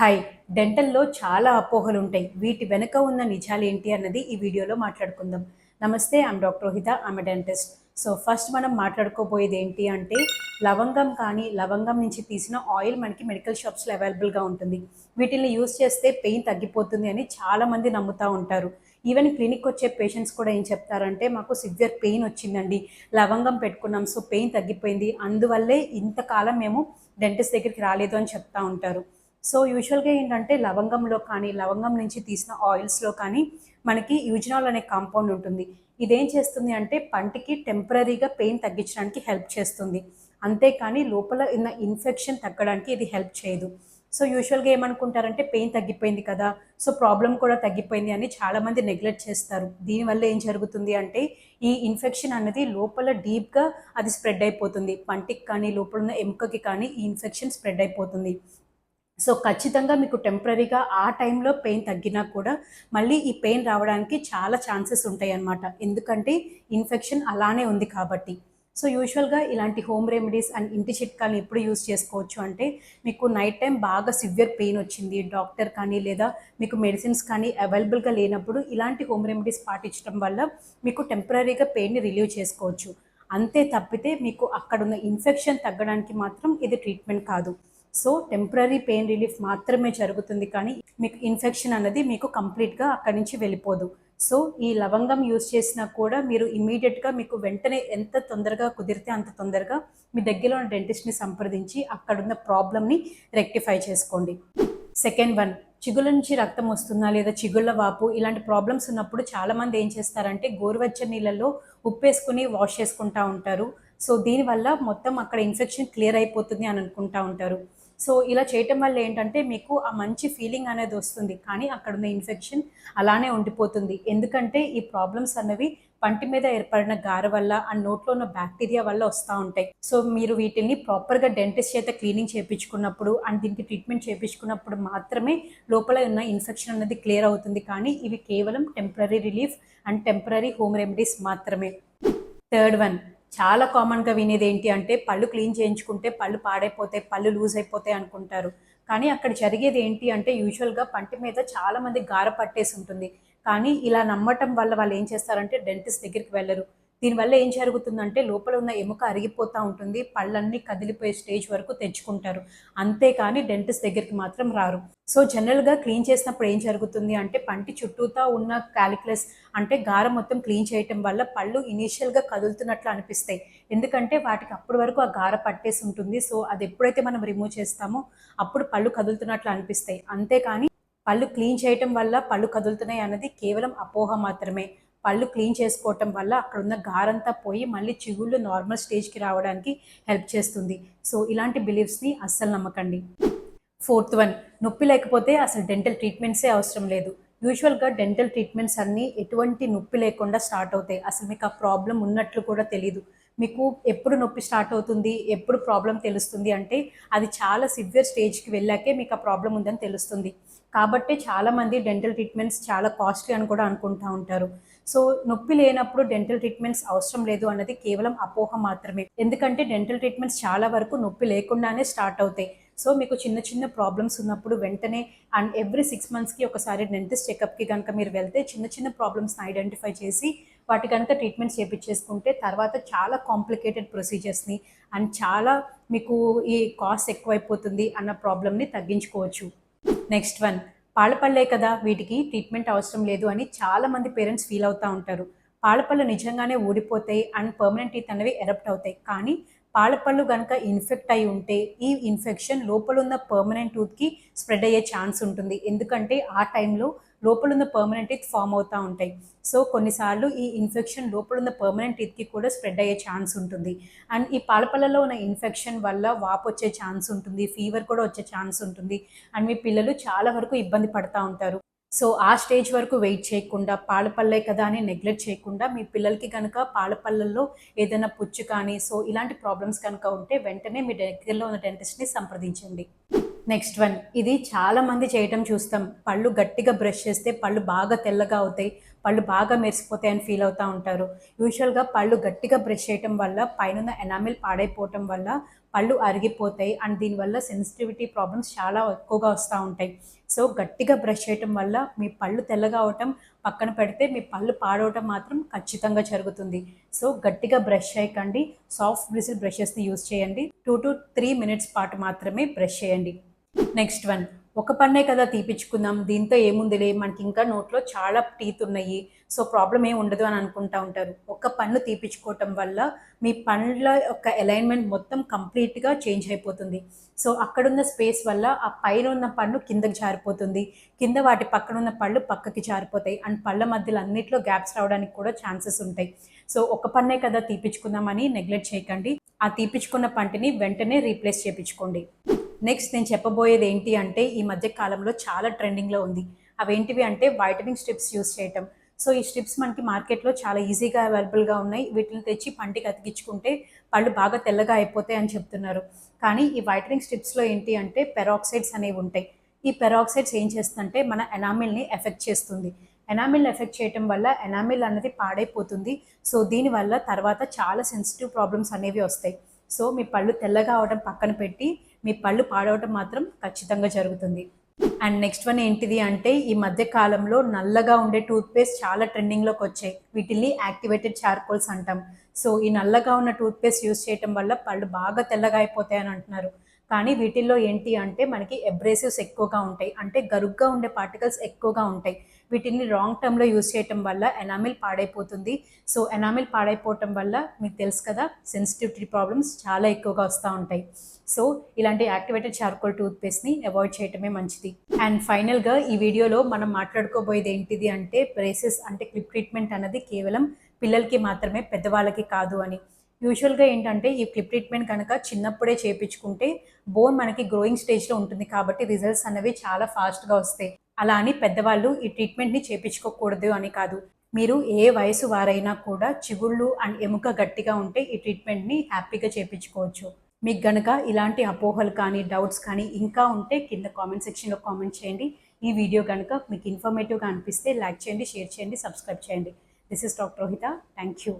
Hi. డెంటల్లో చాలా అపోహలు ఉంటాయి. వీటి వెనుక ఉన్న నిజాలు ఏంటి అన్నది ఈ వీడియోలో మాట్లాడుకుందాం. నమస్తే ఐమ్ డాక్టర్ రోహిత ఆమె డెంటిస్ట్ సో ఫస్ట్ మనం మాట్లాడుకోబోయేది ఏంటి అంటే లవంగం కానీ లవంగం నుంచి తీసిన ఆయిల్ మనకి మెడికల్ షాప్స్లో అవైలబుల్గా ఉంటుంది. వీటిని యూస్ చేస్తే పెయిన్ తగ్గిపోతుంది అని చాలామంది నమ్ముతూ ఉంటారు. ఈవెన్ క్లినిక్ వచ్చే పేషెంట్స్ కూడా ఏం చెప్తారంటే మాకు సివియర్ పెయిన్ వచ్చిందండి. లవంగం పెట్టుకున్నాం సో పెయిన్ తగ్గిపోయింది. అందువల్లే ఇంతకాలం మేము డెంటిస్ట్ దగ్గరికి రాలేదు అని చెప్తా ఉంటారు. సో యూజువల్గా ఏంటంటే లవంగంలో కానీ లవంగం నుంచి తీసిన ఆయిల్స్లో కానీ మనకి యూజనాల్ అనే కాంపౌండ్ ఉంటుంది. ఇదేం చేస్తుంది అంటే పంటికి టెంపరీగా పెయిన్ తగ్గించడానికి హెల్ప్ చేస్తుంది. అంతేకాని లోపల ఉన్న ఇన్ఫెక్షన్ తగ్గడానికి ఇది హెల్ప్ చేయదు. సో యూజువల్గా ఏమనుకుంటారంటే పెయిన్ తగ్గిపోయింది కదా సో ప్రాబ్లం కూడా తగ్గిపోయింది అని చాలామంది నెగ్లెక్ట్ చేస్తారు. దీనివల్ల ఏం జరుగుతుంది అంటే ఈ ఇన్ఫెక్షన్ అన్నది లోపల డీప్గా అది స్ప్రెడ్ అయిపోతుంది. పంటికి కానీ లోపల ఉన్న ఎముకకి కానీ ఈ ఇన్ఫెక్షన్ స్ప్రెడ్ అయిపోతుంది. సో ఖచ్చితంగా మీకు టెంపరీగా ఆ టైంలో పెయిన్ తగ్గినా కూడా మళ్ళీ ఈ పెయిన్ రావడానికి చాలా ఛాన్సెస్ ఉంటాయి అన్నమాట ఎందుకంటే ఇన్ఫెక్షన్ అలానే ఉంది కాబట్టి. సో యూజువల్గా ఇలాంటి హోమ్ రెమెడీస్ అండ్ ఇంటి చిట్కాలను ఎప్పుడు యూస్ చేసుకోవచ్చు అంటే మీకు నైట్ టైం బాగా సివియర్ పెయిన్ వచ్చింది డాక్టర్ కానీ లేదా మీకు మెడిసిన్స్ కానీ అవైలబుల్గా లేనప్పుడు ఇలాంటి హోమ్ రెమెడీస్ పాటించడం వల్ల మీకు టెంపరీగా పెయిన్ని రిలీవ్ చేసుకోవచ్చు. అంతే తప్పితే మీకు అక్కడున్న ఇన్ఫెక్షన్ తగ్గడానికి మాత్రం ఇది ట్రీట్మెంట్ కాదు. సో టెంపరీ పెయిన్ రిలీఫ్ మాత్రమే జరుగుతుంది కానీ మీకు ఇన్ఫెక్షన్ అన్నది మీకు కంప్లీట్గా అక్కడి నుంచి వెళ్ళిపోదు. సో ఈ లవంగం యూస్ చేసినా కూడా మీరు ఇమీడియట్గా మీకు వెంటనే ఎంత తొందరగా కుదిరితే అంత తొందరగా మీ దగ్గరలో ఉన్న డెంటిస్ట్ని సంప్రదించి అక్కడున్న ప్రాబ్లమ్ని రెక్టిఫై చేసుకోండి. సెకండ్ వన్ చిగుళ్ళ నుంచి రక్తం వస్తుందా లేదా చిగుళ్ళ వాపు ఇలాంటి ప్రాబ్లమ్స్ ఉన్నప్పుడు చాలామంది ఏం చేస్తారంటే గోరువెచ్చని నీళ్ళల్లో ఉప్పేసుకుని వాష్ చేసుకుంటా ఉంటారు. సో దీనివల్ల మొత్తం అక్కడ ఇన్ఫెక్షన్ క్లియర్ అయిపోతుంది అని అనుకుంటా ఉంటారు. సో ఇలా చేయటం వల్ల ఏంటంటే మీకు ఆ మంచి ఫీలింగ్ అనేది వస్తుంది. కానీ అక్కడ ఉన్న ఇన్ఫెక్షన్ అలానే ఉండిపోతుంది. ఎందుకంటే ఈ ప్రాబ్లమ్స్ అన్నవి పంటి మీద ఏర్పడిన గార వల్ల ఆ నోట్లో ఉన్న బ్యాక్టీరియా వల్ల వస్తూ ఉంటాయి. సో మీరు వీటిని ప్రాపర్గా డెంటిస్ట్ చేత క్లీనింగ్ చేయించుకున్నప్పుడు అండ్ దీనికి ట్రీట్మెంట్ చేయించుకున్నప్పుడు మాత్రమే లోపల ఉన్న ఇన్ఫెక్షన్ అనేది క్లియర్ అవుతుంది. కానీ ఇవి కేవలం temporary relief and temporary home remedies మాత్రమే. థర్డ్ వన్ చాలా కామన్గా వినేది ఏంటి అంటే పళ్ళు క్లీన్ చేయించుకుంటే పళ్ళు పాడైపోతాయి పళ్ళు లూజ్ అయిపోతాయి అనుకుంటారు. కానీ అక్కడ జరిగేది ఏంటి అంటే యూజువల్గా పంటి మీద చాలామంది గార పట్టేసి ఉంటుంది. కానీ ఇలా నమ్మటం వల్ల వాళ్ళు ఏం చేస్తారంటే డెంటిస్ట్ దగ్గరికి వెళ్ళరు. దీనివల్ల ఏం జరుగుతుందంటే లోపల ఉన్న ఎముక అరిగిపోతూ ఉంటుంది పళ్ళన్నీ కదిలిపోయే స్టేజ్ వరకు తెచ్చుకుంటారు. అంతేకాని డెంటిస్ట్ దగ్గరికి మాత్రం రారు. సో జనరల్గా క్లీన్ చేసినప్పుడు ఏం జరుగుతుంది అంటే పంటి చుట్టూతా ఉన్న క్యాలిక్యులస్ అంటే గారం మొత్తం క్లీన్ చేయటం వల్ల పళ్ళు ఇనీషియల్గా కదులుతున్నట్లు అనిపిస్తాయి. ఎందుకంటే వాటికి అప్పటి వరకు ఆ గార పట్టేసి ఉంటుంది. సో అది ఎప్పుడైతే మనం రిమూవ్ చేస్తామో అప్పుడు పళ్ళు కదులుతున్నట్లు అనిపిస్తాయి. అంతేకాని పళ్ళు క్లీన్ చేయటం వల్ల పళ్ళు కదులుతున్నాయి అన్నది కేవలం అపోహ మాత్రమే. పళ్ళు క్లీన్ చేసుకోవటం వల్ల అక్కడ ఉన్న గారంతా పోయి మళ్ళీ చిగుళ్ళు నార్మల్ స్టేజ్కి రావడానికి హెల్ప్ చేస్తుంది. సో ఇలాంటి బిలీఫ్స్ని అస్సలు నమ్మకండి. ఫోర్త్ వన్ నొప్పి లేకపోతే అసలు డెంటల్ ట్రీట్మెంట్సే అవసరం లేదు. యూజువల్గా డెంటల్ ట్రీట్మెంట్స్ అన్నీ ఎటువంటి నొప్పి లేకుండా స్టార్ట్ అవుతాయి. అసలు మీకు ఆ ప్రాబ్లం ఉన్నట్లు కూడా తెలియదు మీకు ఎప్పుడు నొప్పి స్టార్ట్ అవుతుంది ఎప్పుడు ప్రాబ్లం తెలుస్తుంది అంటే అది చాలా సివియర్ స్టేజ్కి వెళ్ళాకే మీకు ఆ ప్రాబ్లం ఉందని తెలుస్తుంది. కాబట్టి చాలామంది డెంటల్ ట్రీట్మెంట్స్ చాలా కాస్ట్లీ అని కూడా అనుకుంటూ ఉంటారు. సో నొప్పి లేనప్పుడు డెంటల్ ట్రీట్మెంట్స్ అవసరం లేదు అన్నది కేవలం అపోహ మాత్రమే. ఎందుకంటే డెంటల్ ట్రీట్మెంట్స్ చాలా వరకు నొప్పి లేకుండానే స్టార్ట్ అవుతాయి. సో మీకు చిన్న చిన్న ప్రాబ్లమ్స్ ఉన్నప్పుడు వెంటనే అండ్ ఎవ్రీ సిక్స్ మంత్స్కి ఒకసారి డెంటిస్ట్ చెకప్కి కనుక మీరు వెళ్తే చిన్న చిన్న ప్రాబ్లమ్స్ని ఐడెంటిఫై చేసి వాటి కనుక ట్రీట్మెంట్ చేపించేసుకుంటే తర్వాత చాలా కాంప్లికేటెడ్ ప్రొసీజర్స్ని అండ్ చాలా మీకు ఈ కాస్ట్ ఎక్కువైపోతుంది అన్న ప్రాబ్లమ్ని తగ్గించుకోవచ్చు. నెక్స్ట్ వన్ పాలపళ్ళే కదా వీటికి ట్రీట్మెంట్ అవసరం లేదు అని చాలామంది పేరెంట్స్ ఫీల్ అవుతూ ఉంటారు. పాలపళ్ళు నిజంగానే ఊడిపోతాయి అండ్ పర్మనెంట్ టీత్ అనేవి ఎరప్ట్ అవుతాయి. కానీ పాలపళ్ళు కనుక ఇన్ఫెక్ట్ అయి ఉంటే ఈ ఇన్ఫెక్షన్ లోపల ఉన్న పర్మనెంట్ టూత్కి స్ప్రెడ్ అయ్యే ఛాన్స్ ఉంటుంది. ఎందుకంటే ఆ టైంలో లోపల ఉన్న పర్మనెంట్ టీత్ ఫామ్ అవుతూ ఉంటాయి. సో కొన్నిసార్లు ఈ ఇన్ఫెక్షన్ లోపల ఉన్న పర్మనెంట్ టీత్కి కూడా స్ప్రెడ్ అయ్యే ఛాన్స్ ఉంటుంది. అండ్ ఈ పాలపల్లలో ఉన్న ఇన్ఫెక్షన్ వల్ల వాపు వచ్చే ఛాన్స్ ఉంటుంది ఫీవర్ కూడా వచ్చే ఛాన్స్ ఉంటుంది. అండ్ మీ పిల్లలు చాలా వరకు ఇబ్బంది పడుతూ ఉంటారు. సో ఆ స్టేజ్ వరకు వెయిట్ చేయకుండా పాలపల్లే కదా అని నెగ్లెక్ట్ చేయకుండా మీ పిల్లలకి కనుక పాలపల్లల్లో ఏదైనా పుచ్చు కానీ సో ఇలాంటి ప్రాబ్లమ్స్ కనుక ఉంటే వెంటనే మీ దగ్గరలో ఉన్న డెంటిస్ట్ని సంప్రదించండి. నెక్స్ట్ వన్ ఇది చాలామంది చేయటం చూస్తాం. పళ్ళు గట్టిగా బ్రష్ చేస్తే పళ్ళు బాగా తెల్లగా అవుతాయి పళ్ళు బాగా మెరిసిపోతాయని ఫీల్ అవుతూ ఉంటారు. యూజువల్గా పళ్ళు గట్టిగా బ్రష్ చేయటం వల్ల పైన ఎనామిల్ పాడైపోవటం వల్ల పళ్ళు అరిగిపోతాయి అండ్ దీనివల్ల సెన్సిటివిటీ ప్రాబ్లమ్స్ చాలా ఎక్కువగా వస్తూ ఉంటాయి. సో గట్టిగా బ్రష్ చేయటం వల్ల మీ పళ్ళు తెల్లగా అవటం పక్కన పెడితే మీ పళ్ళు పాడవటం మాత్రం ఖచ్చితంగా జరుగుతుంది. సో గట్టిగా బ్రష్ చేయకండి. సాఫ్ట్ బ్రిసిల్ బ్రషెస్ని యూస్ చేయండి. టూ టు త్రీ మినిట్స్ పాటు మాత్రమే బ్రష్ చేయండి. నెక్స్ట్ వన్ ఒక పన్నే కదా తీపిచ్చుకుందాం. దీంతో ఏముందిలే? మనకి ఇంకా నోట్లో చాలా టీత్ ఉన్నాయి. సో ప్రాబ్లం ఏమి ఉండదు అని అనుకుంటా ఉంటారు. ఒక పన్ను తీపిచ్చుకోవటం వల్ల మీ పండ్ల యొక్క అలైన్మెంట్ మొత్తం కంప్లీట్గా చేంజ్ అయిపోతుంది. సో అక్కడున్న స్పేస్ వల్ల ఆ పైన ఉన్న పన్ను కిందకి జారిపోతుంది. కింద వాటి పక్కన ఉన్న పళ్ళు పక్కకి జారిపోతాయి. అండ్ పళ్ళ మధ్యలో అన్నిట్లో గ్యాప్స్ రావడానికి కూడా ఛాన్సెస్ ఉంటాయి. సో ఒక పన్నే కదా తీపిచ్చుకుందామని నెగ్లెక్ట్ చేయకండి. ఆ తీపిచ్చుకున్న పంటిని వెంటనే రీప్లేస్ చేయించుకోండి నెక్స్ట్ నేను చెప్పబోయేది ఏంటి అంటే ఈ మధ్య కాలంలో చాలా ట్రెండింగ్లో ఉంది. అవేంటివి అంటే వైటనింగ్ స్ట్రిప్స్ యూస్ చేయటం. సో ఈ స్ట్రిప్స్ మనకి మార్కెట్లో చాలా ఈజీగా అవైలబుల్గా ఉన్నాయి. వీటిని తెచ్చి పంటికి అతికించుకుంటే పళ్ళు బాగా తెల్లగా అయిపోతాయి అని చెప్తున్నారు. కానీ ఈ వైటనింగ్ స్ట్రిప్స్లో ఏంటి అంటే పెరాక్సైడ్స్ అనేవి ఉంటాయి. ఈ పెరాక్సైడ్స్ ఏం చేస్తుందంటే మన ఎనామిల్ని ఎఫెక్ట్ చేస్తుంది. ఎనామిల్ ఎఫెక్ట్ చేయటం వల్ల ఎనామిల్ అనేది పాడైపోతుంది. సో దీనివల్ల తర్వాత చాలా సెన్సిటివ్ ప్రాబ్లమ్స్ అనేవి వస్తాయి. సో మీ పళ్ళు తెల్లగా అవడం పక్కన పెట్టి మీ పళ్ళు పాడవటం మాత్రం ఖచ్చితంగా జరుగుతుంది. అండ్ నెక్స్ట్ వన్ ఏంటిది అంటే ఈ మధ్య కాలంలో నల్లగా ఉండే టూత్పేస్ట్ చాలా ట్రెండింగ్లోకి వచ్చాయి. వీటిని యాక్టివేటెడ్ చార్కోల్స్ అంటాం. సో ఈ నల్లగా ఉన్న టూత్పేస్ట్ యూస్ చేయటం వల్ల పళ్ళు బాగా తెల్లగా అయిపోతాయని అంటున్నారు. కానీ వీటిల్లో ఏంటి అంటే మనకి ఎబ్రేసివ్స్ ఎక్కువగా ఉంటాయి. అంటే గరుగ్గా ఉండే పార్టికల్స్ ఎక్కువగా ఉంటాయి. వీటిని రాంగ్ టర్మ్లో యూస్ చేయటం వల్ల ఎనామిల్ పాడైపోతుంది. సో ఎనామిల్ పాడైపోవటం వల్ల మీకు తెలుసు కదా సెన్సిటివిటీ ప్రాబ్లమ్స్ చాలా ఎక్కువగా వస్తూ ఉంటాయి. సో ఇలాంటి యాక్టివేటెడ్ చార్కోల్ టూత్పేస్ట్ని అవాయిడ్ చేయటమే మంచిది. అండ్ ఫైనల్గా ఈ వీడియోలో మనం మాట్లాడుకోబోయేది ఏంటిది అంటే బ్రేసెస్ అంటే క్లిప్ ట్రీట్మెంట్ అనేది కేవలం పిల్లలకి మాత్రమే పెద్దవాళ్ళకి కాదు అని. యూజువల్గా ఏంటంటే ఈ క్లిప్ ట్రీట్మెంట్ కనుక చిన్నప్పుడే చేయించుకుంటే బోన్ మనకి గ్రోయింగ్ స్టేజ్లో ఉంటుంది కాబట్టి రిజల్ట్స్ అనేవి చాలా ఫాస్ట్గా వస్తాయి. అలా అని పెద్దవాళ్ళు ఈ ట్రీట్మెంట్ని చేయించుకోకూడదు అని కాదు. మీరు ఏ వయసు వారైనా కూడా చిగుళ్ళు అండ్ ఎముక గట్టిగా ఉంటే ఈ ట్రీట్మెంట్ని హ్యాపీగా చేయించుకోవచ్చు మీకు గనక ఇలాంటి అపోహలు కానీ డౌట్స్ కానీ ఇంకా ఉంటే కింద కామెంట్ సెక్షన్లో కామెంట్ చేయండి. ఈ వీడియో కనుక మీకు ఇన్ఫర్మేటివ్గా అనిపిస్తే లైక్ చేయండి షేర్ చేయండి సబ్స్క్రైబ్ చేయండి. This is doctor Rohitha thank you